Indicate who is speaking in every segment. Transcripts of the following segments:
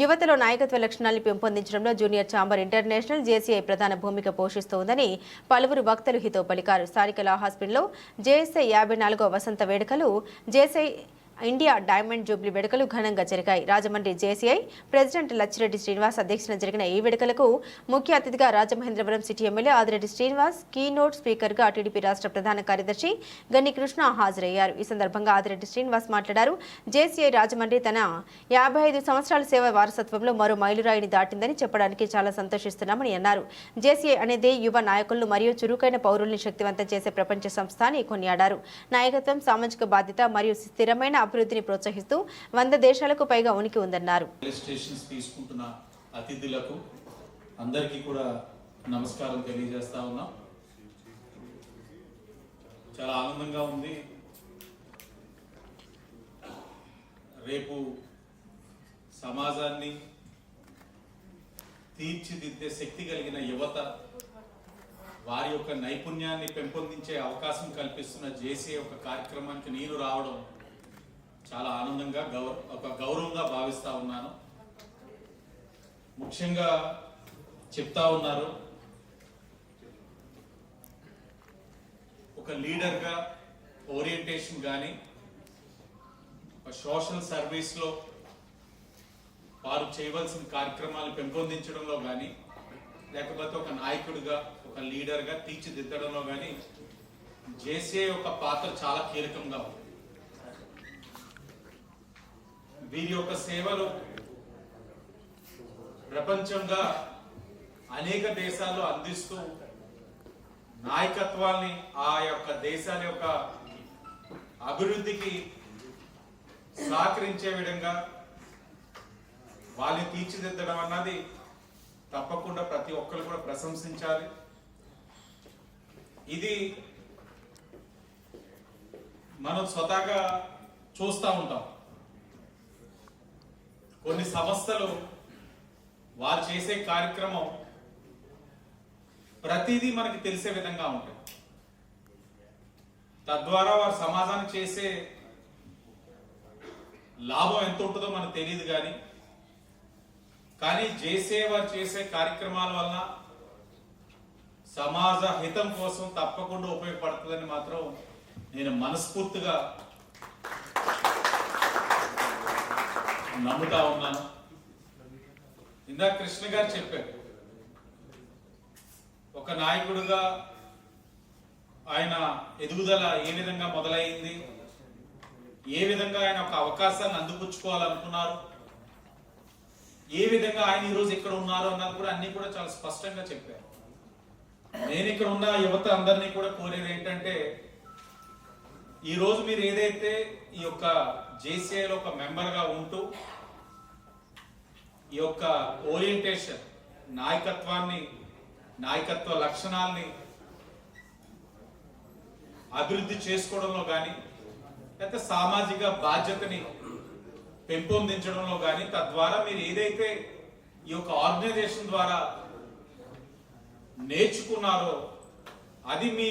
Speaker 1: యువతలో నాయకత్వ లక్షణాలను పెంపొందించడంలో జూనియర్ ఛాంబర్ ఇంటర్నేషనల్ జేసీఐ ప్రధాన భూమిక పోషిస్తోందని పలువురు వక్తలు హితో పలికారు. స్థానిక లా హాస్పిటల్లో జేఎస్ఐ యాభై నాలుగో వసంత వేడుకలు జేఎస్ఐ ఇండియా డైమండ్ జూబ్లీ వేడుకలు ఘనంగా జరిగాయి. రాజమండ్రి జేసీఐ ప్రెసిడెంట్ లచ్చిరెడ్డి శ్రీనివాస్ అధ్యక్షతన జరిగిన ఈ వేడుకలకు ముఖ్య అతిథిగా Rajamahendravaram city MLA Adireddy Srinivas keynote స్పీకర్గా టీడీపీ రాష్ట్ర ప్రధాన కార్యదర్శి గన్ని కృష్ణ హాజరయ్యారు. ఈ సందర్భంగా ఆదిరెడ్డి శ్రీనివాస్ మాట్లాడారు. జేసీఐ రాజమండ్రి తన యాభై ఐదు సంవత్సరాల సేవ వారసత్వంలో మరో మైలురాయిని దాటిందని చెప్పడానికి చాలా సంతోషిస్తున్నామని అన్నారు. జేసీఐ అనేది యువ నాయకులను మరియు చురుకైన పౌరుల్ని శక్తివంతం చేసే ప్రపంచ సంస్థ అని కొనియాడారు. నాయకత్వం సామాజిక బాధ్యత మరియు స్థిరమైన అభివృద్ధిని ప్రోత్సహిస్తూ వంద దేశాలకు పైగా ఉనికి ఉందన్నారు.
Speaker 2: తీసుకుంటున్న అతిథులకు అందరికీ కూడా నమస్కారం తెలియజేస్తా ఉన్నాం. చాలా ఆనందంగా ఉంది. రేపు సమాజాన్ని తీర్చిదిద్దే శక్తి కలిగిన యువత వారి యొక్క నైపుణ్యాన్ని పెంపొందించే అవకాశం కల్పిస్తున్న జేసీ ఒక కార్యక్రమానికి నేను రావడం చాలా ఆనందంగా గౌరవ ఒక గౌరవంగా భావిస్తా ఉన్నాను. ముఖ్యంగా చెప్తా ఉన్నారు ఒక లీడర్గా ఓరియంటేషన్ కానీ ఒక సోషల్ సర్వీస్లో వారు చేయవలసిన కార్యక్రమాలు పెంపొందించడంలో కానీ లేకపోతే ఒక నాయకుడిగా ఒక లీడర్గా తీర్చిదిద్దడంలో కానీ జేసే ఒక పాత్ర చాలా కీలకంగా ఉంది. వీరి యొక్క సేవలు ప్రపంచంగా అనేక దేశాల్లో అందిస్తూ నాయకత్వాన్ని ఆ యొక్క దేశాల యొక్క అభివృద్ధికి సహకరించే విధంగా వాళ్ళని తీర్చిదిద్దడం అన్నది తప్పకుండా ప్రతి ఒక్కరు కూడా ప్రశంసించాలి. ఇది మనం స్వతహాగా చూస్తూ ఉంటాం. కొన్ని సంస్థలు వారు చేసే కార్యక్రమం ప్రతిదీ మనకి తెలిసే విధంగా ఉంటుంది. తద్వారా వారు సమాజానికి చేసే లాభం ఎంత ఉంటుందో మనకు తెలియదు కానీ కానీ చేసే వారు చేసే కార్యక్రమాల వలన సమాజ హితం కోసం తప్పకుండా ఉపయోగపడుతుందని మాత్రం నేను మనస్ఫూర్తిగా నమ్ముతా ఉన్నాను. ఇందాక కృష్ణ గారు చెప్పారు. ఒక నాయకుడుగా ఆయన ఎదుగుదల ఏ విధంగా మొదలైంది? ఏ విధంగా ఆయన ఒక అవకాశాన్ని అందిపుచ్చుకోవాలనుకున్నారు? ఏ విధంగా ఆయన ఈరోజు ఇక్కడ ఉన్నారు అన్నది కూడా అన్ని కూడా చాలా స్పష్టంగా చెప్పారు. నేను ఇక్కడ ఉన్న యువత అందరినీ కూడా కోరేది ఏంటంటే ఈ రోజు మీరు ఏదైతే ఈ యొక్క జేసీఐలో ఒక మెంబర్గా ఉంటూ ఈ యొక్క ఓరియంటేషన్ నాయకత్వాన్ని నాయకత్వ లక్షణాల్ని అభివృద్ధి చేసుకోవడంలో కానీ లేకపోతే సామాజిక బాధ్యతని పెంపొందించడంలో కానీ తద్వారా మీరు ఏదైతే ఈ యొక్క ఆర్గనైజేషన్ ద్వారా నేర్చుకున్నారో అది మీ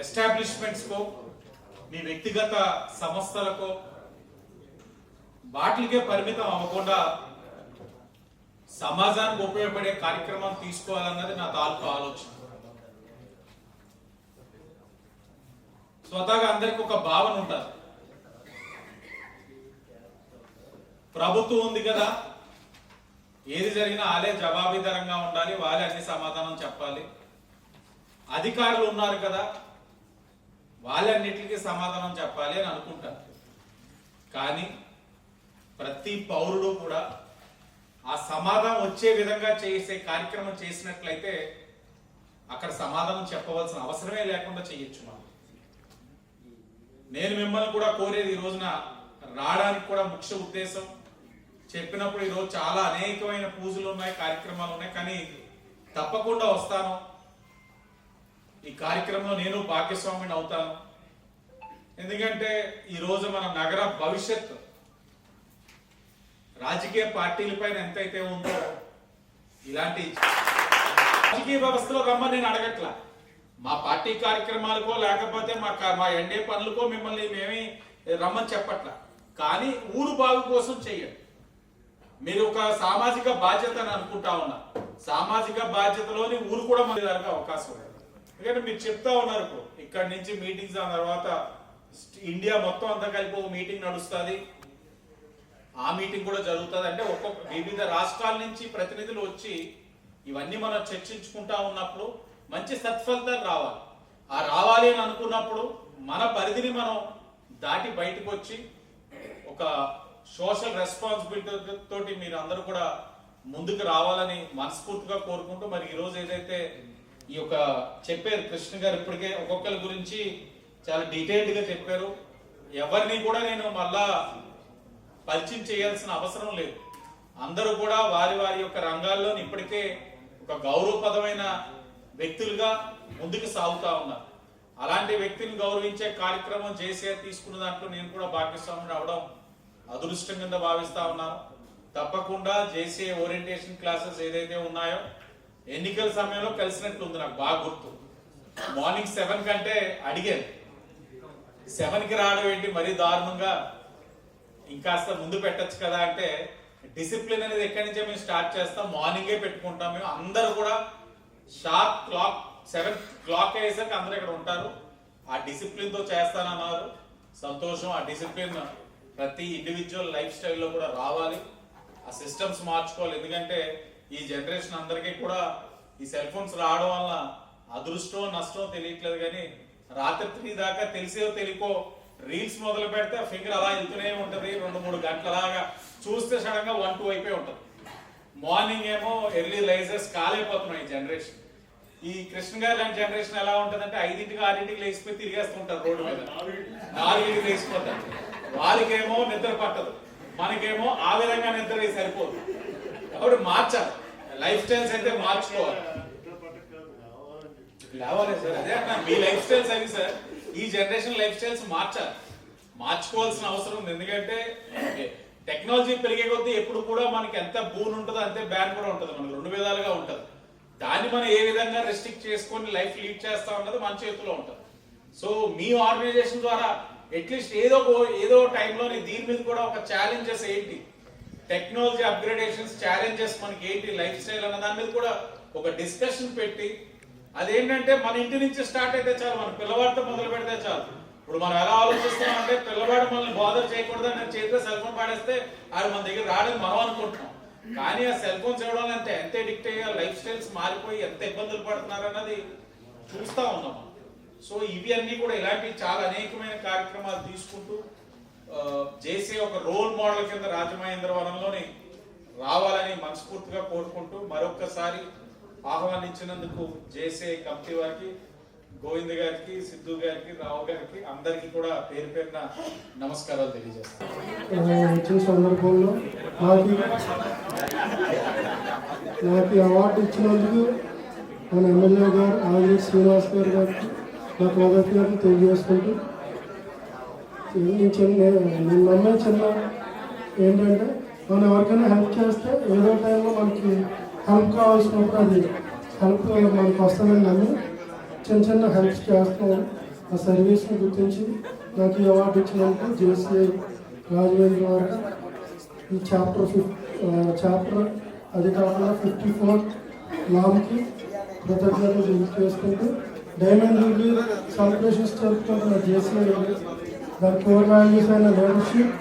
Speaker 2: ఎస్టాబ్లిష్మెంట్స్కో మీ వ్యక్తిగత సంస్థలకో వాటికే పరిమితం అవ్వకుండా సమాజానికి ఉపయోగపడే కార్యక్రమం తీసుకోవాలన్నది నా తాలూకు ఆలోచన. స్వతహాగా అందరికి ఒక భావన ఉంటుంది ప్రభుత్వం ఉంది కదా ఏది జరిగినా వాళ్ళే జవాబీదరంగా ఉండాలి వాళ్ళే అన్ని సమాధానం చెప్పాలి. అధికారులు ఉన్నారు కదా వాళ్ళన్నిటికీ సమాధానం చెప్పాలి అని అనుకుంటారు. కానీ ప్రతి పౌరుడు కూడా ఆ సమాధానం వచ్చే విధంగా చేసే కార్యక్రమం చేసినట్లయితే అక్కడ సమాధానం చెప్పవలసిన అవసరమే లేకుండా చేయొచ్చు మనం. నేను మిమ్మల్ని కూడా కోరేది ఈ రోజున రావడానికి కూడా ముఖ్య ఉద్దేశం చెప్పినప్పుడు ఈరోజు చాలా అనేకమైన పూజలు ఉన్నాయి కార్యక్రమాలు ఉన్నాయి కానీ తప్పకుండా వస్తాను. ఈ కార్యక్రమంలో నేను భాగ్యస్వామిని అవుతాను. ఎందుకంటే ఈరోజు మన నగర భవిష్యత్తు రాజకీయ పార్టీలపైన ఎంతైతే ఉందో ఇలాంటి రాజకీయ వ్యవస్థలో రమ్మని నేను అడగట్లా. మా పార్టీ కార్యక్రమాలకో లేకపోతే మా మా ఎండే పనులకో మిమ్మల్ని మేమే రమ్మని చెప్పట్లా. కానీ ఊరు బాగు కోసం చెయ్యండి. మీరు ఒక సామాజిక బాధ్యత అని అనుకుంటా ఉన్నా. సామాజిక బాధ్యతలోని ఊరు కూడా మన దానికి అవకాశం ఉంది ఎందుకంటే మీరు చెప్తా ఉన్నారు ఇప్పుడు. ఇక్కడ నుంచి మీటింగ్స్ ఆ తర్వాత ఇండియా మొత్తం అంతా కలిపి ఒక మీటింగ్ నడుస్తుంది. ఆ మీటింగ్ కూడా జరుగుతుంది. అంటే ఒక్కొక్క వివిధ రాష్ట్రాల నుంచి ప్రతినిధులు వచ్చి ఇవన్నీ మనం చర్చించుకుంటా ఉన్నప్పుడు మంచి సత్ఫలితాలు రావాలి. ఆ రావాలి అని అనుకున్నప్పుడు మన పరిధిని మనం దాటి బయటకు వచ్చి ఒక సోషల్ రెస్పాన్సిబిలిటీ తోటి మీరు అందరూ కూడా ముందుకు రావాలని మనస్ఫూర్తిగా కోరుకుంటూ మరి ఈరోజు ఏదైతే ఈ యొక్క చెప్పారు కృష్ణ గారు ఇప్పటికే ఒక్కొక్కరి గురించి చాలా డీటెయిల్డ్గా చెప్పారు. ఎవరిని కూడా నేను మళ్ళా పరిచయం చేయాల్సిన అవసరం లేదు. అందరూ కూడా వారి వారి యొక్క రంగాల్లో ఇప్పటికే ఒక గౌరవపదమైన వ్యక్తులుగా ముందుకు సాగుతా ఉన్నారు. అలాంటి వ్యక్తిని గౌరవించే కార్యక్రమం చేసే తీసుకున్న దాంట్లో నేను కూడా భాగస్వామిని అవడం అదృష్టం కింద భావిస్తా ఉన్నాను. తప్పకుండా చేసే ఓరియంటేషన్ క్లాసెస్ ఏదైతే ఉన్నాయో ఎన్నికల సమయంలో కలిసినట్లు ఉంది నాకు బాగా గుర్తు. మార్నింగ్ సెవెన్ కంటే అడిగాను. సెవెన్కి రావడం ఏంటి? మరీ దారుణంగా ఇంకాస్త ముందు పెట్టచ్చు కదా అంటే డిసిప్లిన్ అనేది ఎక్కడి నుంచే మేము స్టార్ట్ చేస్తాం? మార్నింగే పెట్టుకుంటాం మేము. అందరూ కూడా షార్ప్ క్లాక్ సెవెన్ క్లాక్ అయ్యేసరికి అందరూ ఇక్కడ ఉంటారు. ఆ డిసిప్లిన్తో చేస్తానన్నారు సంతోషం. ఆ డిసిప్లిన్ ప్రతి ఇండివిజువల్ లైఫ్ స్టైల్లో కూడా రావాలి. ఆ సిస్టమ్స్ మార్చుకోవాలి. ఎందుకంటే ఈ జనరేషన్ అందరికీ కూడా ఈ సెల్ ఫోన్స్ రావడం వల్ల అదృష్టం నష్టం తెలియట్లేదు కానీ రాత్రి త్రీ దాకా తెలిసో తెలియకో రీల్స్ మొదలు పెడితే ఫింగర్ అలా వెళ్తూనే ఉంటుంది రెండు మూడు గంటలలాగా చూస్తే సడన్గా వన్ టూ అయిపోయి ఉంటుంది. మార్నింగ్ ఏమో ఎర్లీ లైజర్స్ కాలైపోతున్నాయి ఈ జనరేషన్. ఈ కృష్ణ గారు లాంటి జనరేషన్ ఎలా ఉంటదంటే ఐదింటికి ఆరింటికి లేచిపోయి తిరిగేస్తుంటారు రోడ్డు మీద. నాలుగింటికి లేచిపోతారు. వాళ్ళకేమో నిద్ర పట్టదు. మనకేమో ఆ విధంగా నిద్ర సరిపోదు. కాబట్టి మార్చాలి? లైఫ్ స్టైల్స్ అయితే మార్చుకోవాలి. లేవాలి సార్ అదే మీ లైఫ్ స్టైల్స్ అవి సార్. ఈ జనరేషన్ లైఫ్ స్టైల్స్ మార్చాలి. మార్చుకోవాల్సిన అవసరం ఉంది. ఎందుకంటే టెక్నాలజీ పెరిగే కొద్దీ ఎప్పుడు కూడా మనకి ఎంత బూన్ ఉంటుందో అంతే బ్యాన్ కూడా ఉంటుంది. మనకు రెండు విధాలుగా ఉంటుంది. దాన్ని మనం ఏ విధంగా రెస్ట్రిక్ట్ చేసుకొని లైఫ్ లీడ్ చేస్తా ఉన్నది మన చేతిలో ఉంటుంది. సో మీ ఆర్గనైజేషన్ ద్వారా అట్లీస్ట్ ఏదో ఏదో టైంలో దీని మీద కూడా ఒక ఛాలెంజెస్ ఏంటి? టెక్నాలజీ అప్గ్రేడేషన్స్ ఛాలెంజెస్ మనకి ఏంటి లైఫ్ స్టైల్ అన్న దాని మీద కూడా ఒక డిస్కషన్ పెట్టి అదేంటంటే మన ఇంటి నుంచి స్టార్ట్ అయితే చాలు మన పిల్లవాడితో మొదలు పెడితే చాలు. ఇప్పుడు మనం ఎలా ఆలోచిస్తున్నాం అంటే పిల్లవాడు మనల్ని బాధర్ చేయకూడదు అని చేతిలో సెల్ ఫోన్ పాడేస్తే ఆడు మన దగ్గర రాడని మనం అనుకుంటున్నాం. కానీ ఆ సెల్ ఫోన్స్ ఇవ్వడం అంటే ఎంత ఎడిక్ట్ అయ్యా లైఫ్ స్టైల్స్ మారిపోయి ఎంత ఇబ్బందులు పడుతున్నారు అన్నది చూస్తా ఉన్నాం. సో ఇవి అన్ని కూడా ఇలాంటి చాలా అనేకమైన కార్యక్రమాలు తీసుకుంటూ చేసే ఒక రోల్ మోడల్ కింద రాజమహేంద్రవరంలోని రావాలని మనస్ఫూర్తిగా కోరుకుంటూ మరొక్కసారి ఆహ్వానించినందుకు జేసే కమిటీ వారికి గోవింద్ గారికి సిద్ధు గారికి రావు గారికి అందరికీ కూడా పేరు పేరున నమస్కారాలు తెలియజేస్తాను.
Speaker 3: సందర్భంలో నాకు నాకు అవార్డు ఇచ్చినందుకు మన ఎమ్మెల్యే గారు ఆంజనేయ శ్రీనివాస్ గారు గారికి నా గారిని తెలియజేసుకుంటూ నేను చిన్న నేను నమ్మే చిన్న ఏంటంటే మనం ఎవరికైనా హెల్ప్ చేస్తే ఏదో టైంలో మనకి హెల్ప్ కావాల్సినప్పుడు అది హెల్ప్ మనకు వస్తుందని నమ్మి చిన్న చిన్న హెల్ప్స్ చేస్తాం ఆ సర్వీస్ని గుర్తించి నాకు ఈ అవార్డు ఇచ్చినందుకు జేసీ రాజవేంద్ర వారికి ఈ చాప్టర్ ఫిఫ్ చాప్టర్ అది కాకుండా ఫిఫ్టీ ఫోర్ లాంకి కృతజ్ఞతలు చేసుకుంటూ డైమండ్ జూబ్లీ సెలబ్రేషన్స్ జరుపుకుంటున్న JC Vai core values and leadership